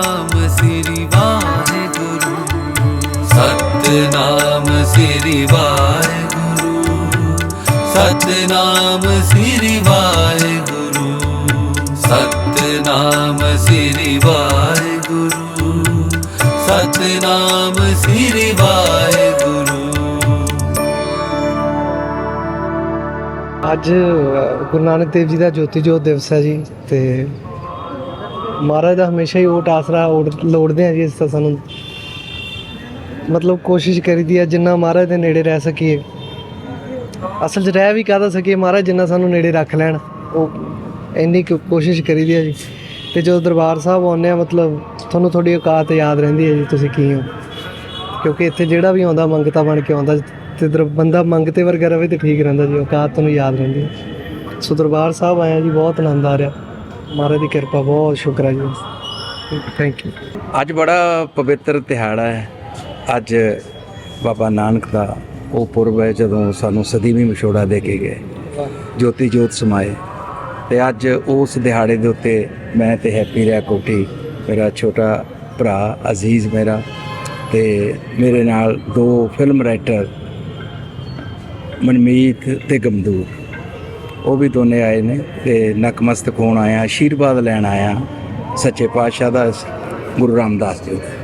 ਸਤਨਾਮ ਸ੍ਰੀ ਵਾਹਿਗੁਰੂ। ਸਤਨਾਮ ਸ੍ਰੀ ਵਾਹਿਗੁਰੂ। ਸਤਨਾਮ ਸ੍ਰੀ ਵਾਹਿਗੁਰੂ। ਸਤਨਾਮ ਸ੍ਰੀ ਵਾਹਿਗੁਰੂ। ਸਤਨਾਮ ਸ੍ਰੀ ਵਾਹਿਗੁਰੂ। ਅੱਜ ਗੁਰੂ ਨਾਨਕ ਦੇਵ ਜੀ ਦਾ ਜੋਤੀ ਜੋਤ ਦਿਵਸ ਹੈ ਜੀ, ਤੇ ਮਹਾਰਾਜ ਦਾ ਹਮੇਸ਼ਾ ਹੀ ਓਟ ਆਸਰਾ ਓਟ ਲੋੜਦੇ ਆ ਜੀ ਇਸ ਤਾਂ ਸਾਨੂੰ। ਮਤਲਬ ਕੋਸ਼ਿਸ਼ ਕਰੀਦੀ ਆ ਜਿੰਨਾ ਮਹਾਰਾਜ ਦੇ ਨੇੜੇ ਰਹਿ ਸਕੀਏ। ਅਸਲ 'ਚ ਰਹਿ ਵੀ ਕਾਹਦਾ ਸਕੀਏ? ਮਹਾਰਾਜ ਜਿੰਨਾ ਸਾਨੂੰ ਨੇੜੇ ਰੱਖ ਲੈਣ। ਉਹ ਇੰਨੀ ਕੁ ਕੋਸ਼ਿਸ਼ ਕਰੀਦੀ ਆ ਜੀ। ਤੇ ਜਦੋਂ ਦਰਬਾਰ ਸਾਹਿਬ ਆਉਂਦੇ ਆ, ਮਤਲਬ ਤੁਹਾਨੂੰ ਤੁਹਾਡੀ ਔਕਾਤ ਯਾਦ ਰਹਿੰਦੀ ਹੈ ਜੀ, ਤੁਸੀਂ ਕੀ ਹੋ? ਕਿਉਂਕਿ ਇੱਥੇ ਜਿਹੜਾ ਵੀ ਆਉਂਦਾ, ਮੰਗਤਾ ਬਣ ਕੇ ਆਉਂਦਾ, ਤੇ ਦਰ ਬੰਦਾ ਮੰਗਤੇ ਵਰਗਾ ਰਵੇ ਤੇ ਠੀਕ ਰਹਿੰਦਾ ਜੀ, ਔਕਾਤ ਤੁਹਾਨੂੰ ਯਾਦ ਰਹਿੰਦੀ ਹੈ ਸੋ ਦਰਬਾਰ ਸਾਹਿਬ ਆਇਆ ਜੀ, ਬਹੁਤ ਆਨੰਦ ਆ ਰਿਹਾ। ਮਹਾਰਾਜ ਦੀ ਕਿਰਪਾ, ਬਹੁਤ ਸ਼ੁਕਰ ਹੈ ਜੀ ਥੈਂਕ ਯੂ ਅੱਜ ਬੜਾ ਪਵਿੱਤਰ ਦਿਹਾੜਾ ਹੈ। ਅੱਜ ਬਾਬਾ ਨਾਨਕ ਦਾ ਉਹ ਪੁਰਬ ਹੈ, ਜਦੋਂ ਸਾਨੂੰ ਸਦੀਵੀ ਵਿਛੋੜਾ ਦੇ ਕੇ ਗਏ। ਜੋਤੀ ਜੋਤ ਸਮਾਏ। ਤੇ ਅੱਜ ਉਸ ਦਿਹਾੜੇ ਦੇ ਉੱਤੇ ਮੈਂ ਤੇ ਹੈਪੀ ਰਿਆ ਕੋਟੀ ਮੇਰਾ ਛੋਟਾ ਭਰਾ ਅਜ਼ੀਜ਼ ਮੇਰਾ ਤੇ ਮੇਰੇ ਨਾਲ ਦੋ ਫਿਲਮ ਰਾਈਟਰ ਮਨਮੀਤ ਤੇ ਗਮਦੂਰ ਉਹ ਵੀ ਦੋਨੇ ਆਏ ਨੇ ਤੇ ਨਕਮਸਤਕ ਹੋਣ ਆਇਆ ਆਸ਼ੀਰਵਾਦ ਲੈਣ ਆਇਆ ਸੱਚੇ ਪਾਤਸ਼ਾਹ ਦਾ ਗੁਰੂ ਰਾਮਦਾਸ ਜੀ ਦਾ।